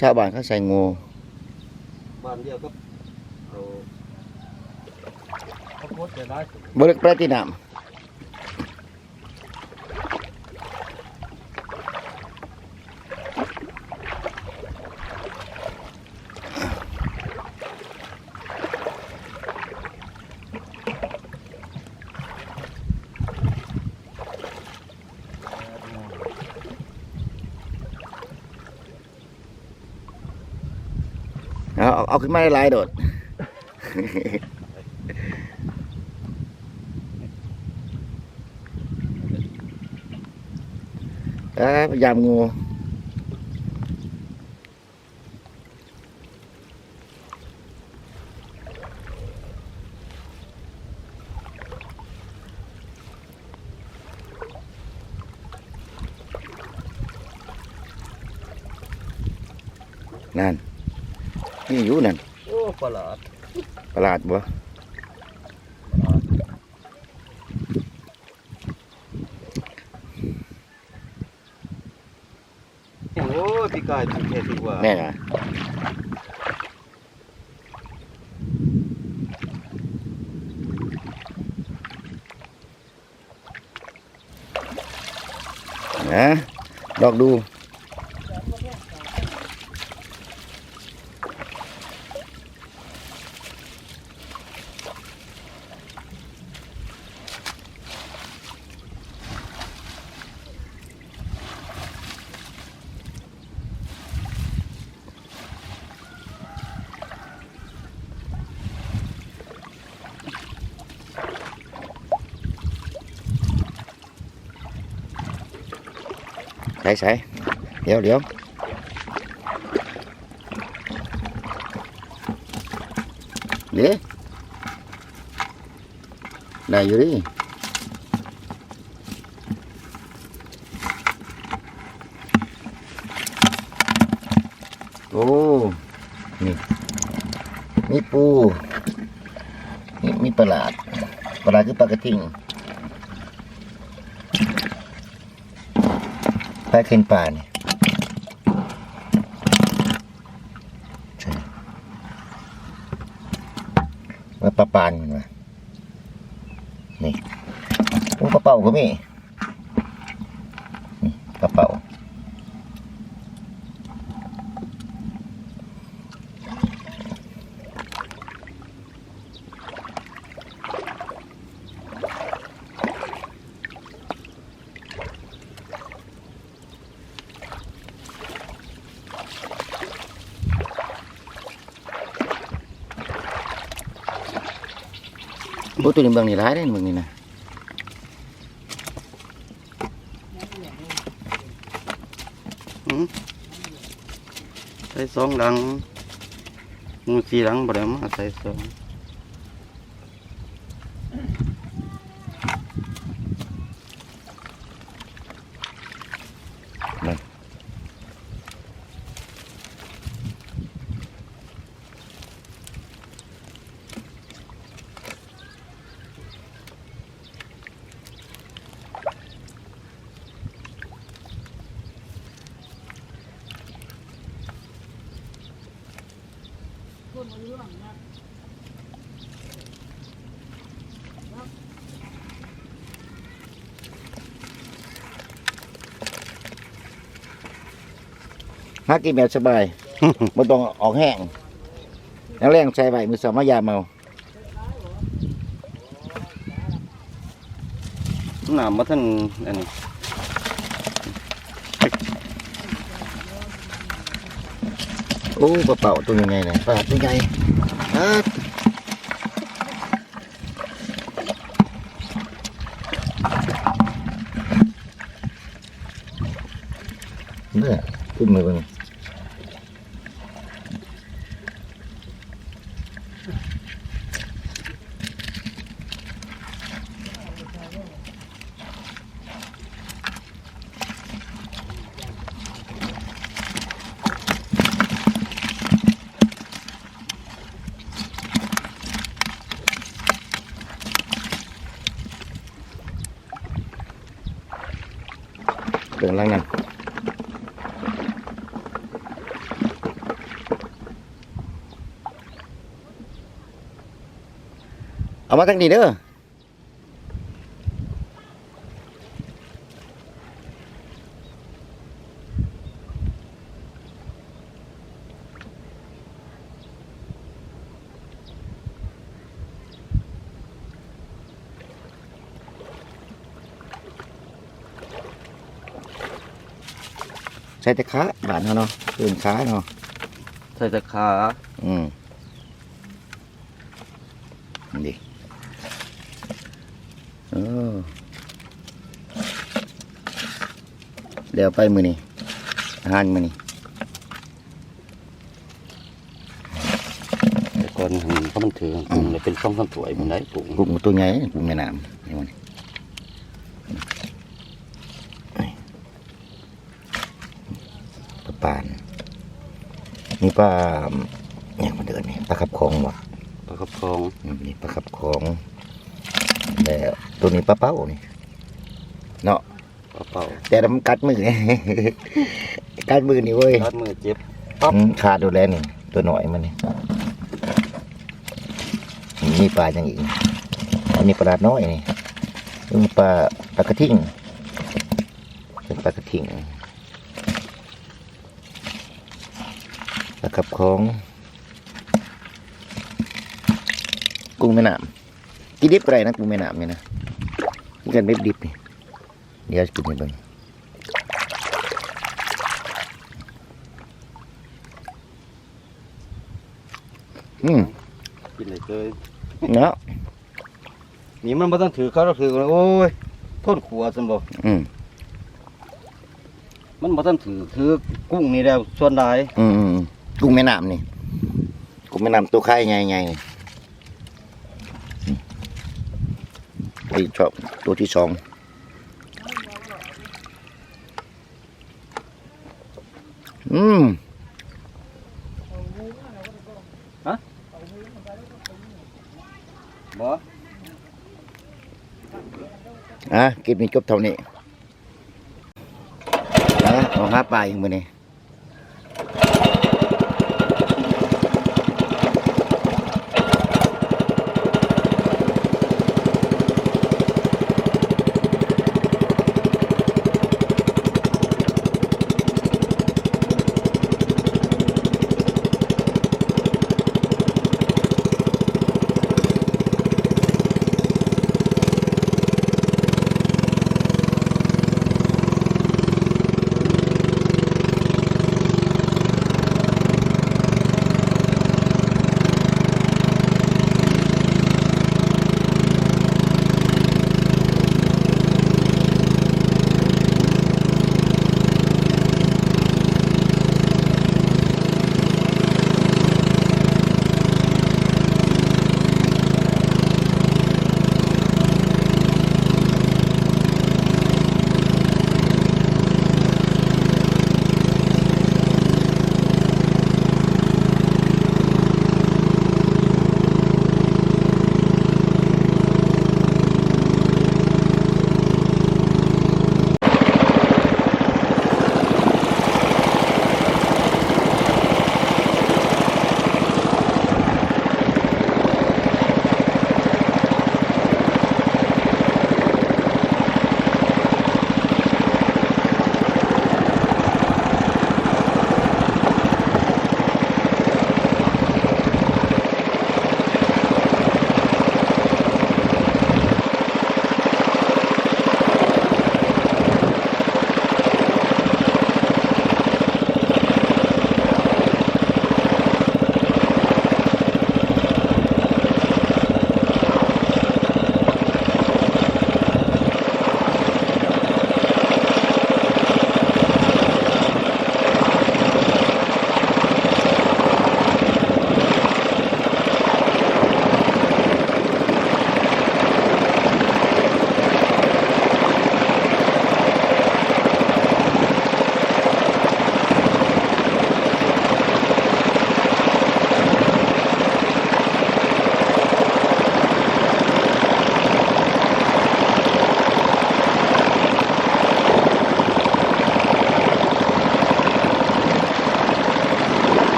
ชาวบ้านเขาใส่งูบ้านเดียวกับเอาเขาโพสต์แต่ร้ายสุดบ่ลึกไปที่น้ำเเอาเอาขึ้นมาหลายๆโดดเอ้ยยามงูนั่น นี่อยู่นั่นโอ้ประหลาดประหลาดบ่โอ้ยพี่กายถึงเทดีกว่าแน่นะนะลองดู ส่ใส่เดี๋ยวเดี๋ยวเดี๋ยวได้อยู่ดิโอ้นี่มีปู นี่มีประหลาดประหลาดคือปลากระทิง ปลาขึ้นป่านี่ว่าปลาปานมันวะนี่ปลาเป่าก็มี โอ้ตัวนี้เบางนี่ร้ายเลยเบางนี่นะใส่สองหลังมูสีหลังบ่ได้มาใส่สอง หากินแบบสบายไม่ต้องออกแห้งแล้วแรงใส่ใบมือสามารถยาเมาน้ำมาท่านอันนี้ โอ้ปลาเป่าตัวยังไงเนี่ยปลาตัวใหญ่ฮัดเนี่ยขึ้นมาเลย pengelangan Amat tak ni dah? ใส่แต่ขาบานเขาเนาะตื่นขาเนาะใส่แต่ขาอืมนี่เออเดี๋ยวไปมือนี่อาหารมือนี่แต่ก่อนหันเขามันถือกุ้งเลยเป็นช่องสามถ้วยมันได้กุ้งกุ้งตัวใหญ่กุ้งแม่น้ำนี่มัน ปลาปานนี่ปลาอย่างมันเดินนี่ปลาขับคองวะปลากระพองอืมนี่ปลาขับคองแล้วตัวนี้ปลาเป้านี่เนาะปลาเป่าแต่มันกัดมือกัดมือนี่เว้ยลัดมือเจ็บอืมขาดดูแลนี่ตัวหน่อยมันนี่มีปลาอย่างอีกอันนี้ปลาน้อยนี่นี่ปลาปลากระทิ่งเป็นปลากระทิ่ง ปลากับของกุ้งแม่น้ำกินดิบอะไรนะกุ้งแม่น้ำนี่นะนี่กันเบ็ดดิบนี่เดี๋ยวจะกินให้เบิ่งอืมกินเลยเลยเนาะนี่มันบ่ต้องถือเขาเราถือโอ้ยต้นขัวซั่นบ่อืมมันบ่ต้องถือถือกุ้งนี่แล้วส่วนใดอืมอืม กุ้งแม่น้ำนี่กุ้งแม่น้ำตัวไข่ไงไงไอ้ชอบตัวที่สองอืมบ่อะกินมีจบเท่านี้นะเอาห้าปลาอย่างมือนี่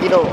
คว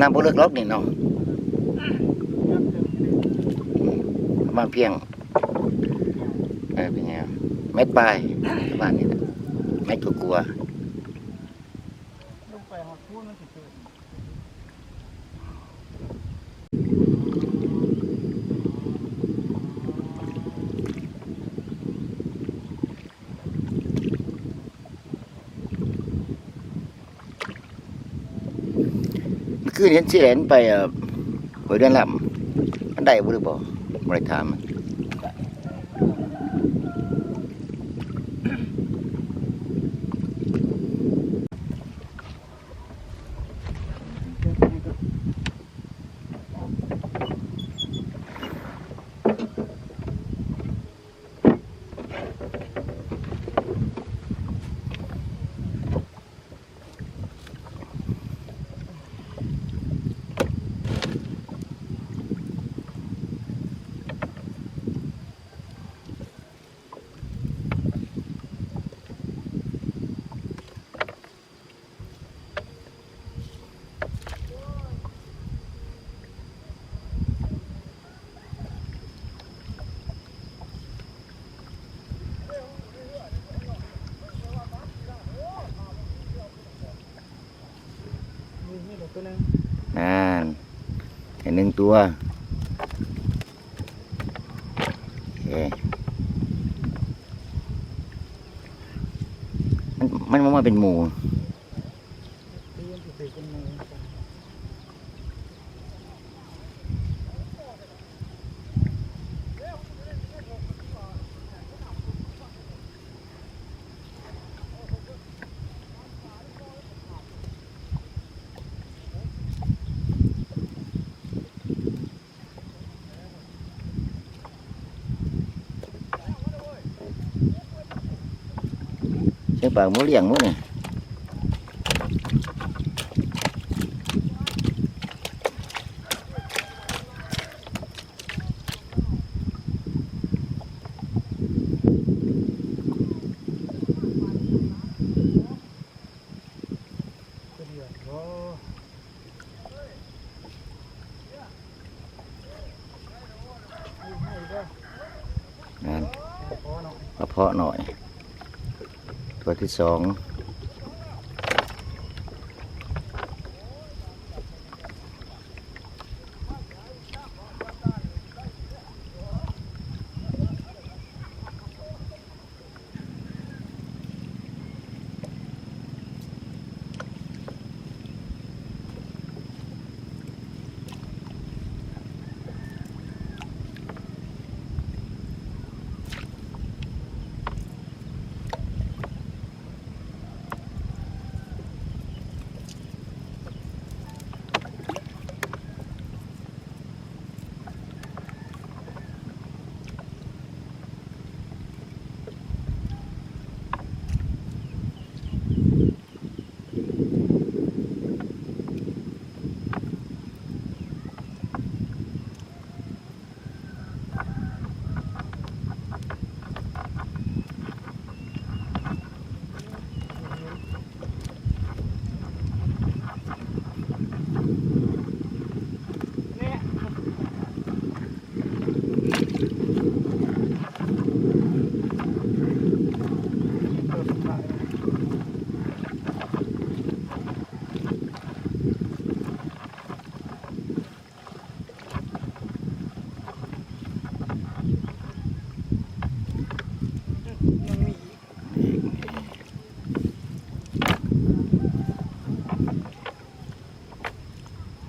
น้ำบ่เลิกล็อกนี่เนาะประมาณเพียงเออเป็นไงอะเม็ดปลายประมาณนี้แหละเม็ดกลัว ลงไปหอดพูดมันสิเกิด ๆ คืนเห็นสิแหลนไปเอ่อหวยเดือนลำมันได้บ่หรือบ่บ่ได้ถามมัน ตัวมันมันมันมาเป็นหมู ตีนสิเป็นหมู ใช่ปากหมูเลี้ยงหมูนี่นั่นกระเพาะหน่อยตัว ที่สอง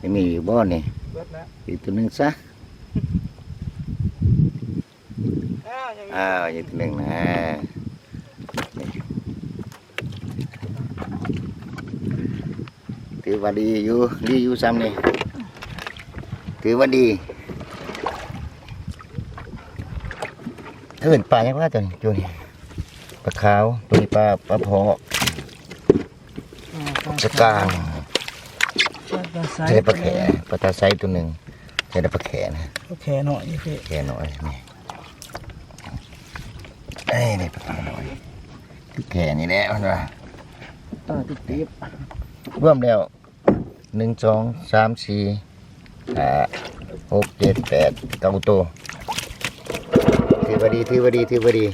ยังมีอยู่บ้านนี่เบิดแล้วอีกตัวหนึ่งซะอ้าวยังมีอ้าวอีกตัวหนึ่งนะนี่ถือว่าดีอยู่ดีอยู่ซ้ำนี่ถือว่าดีเถื่อนปลายังว่าตัวนี้ตัวนี้ปลาขาวตัวนี้ปลาปลาเพาะสกลางปลาไซ ใช่ปลาแขปลาตาไซตัวหนึ่งใช่ปลาแขนะปลาแขหน่อยนี่พี่แขหน่อยนี่เอ้ยนี่ปลาแขหน่อยแขนี่แหละมันว่าตาติดตีบรวมแล้วหนึ่งสองสามสี่ห้าหกเจ็ดแปดเก้าตัวถือว่าดีถือว่าดีถือว่าดี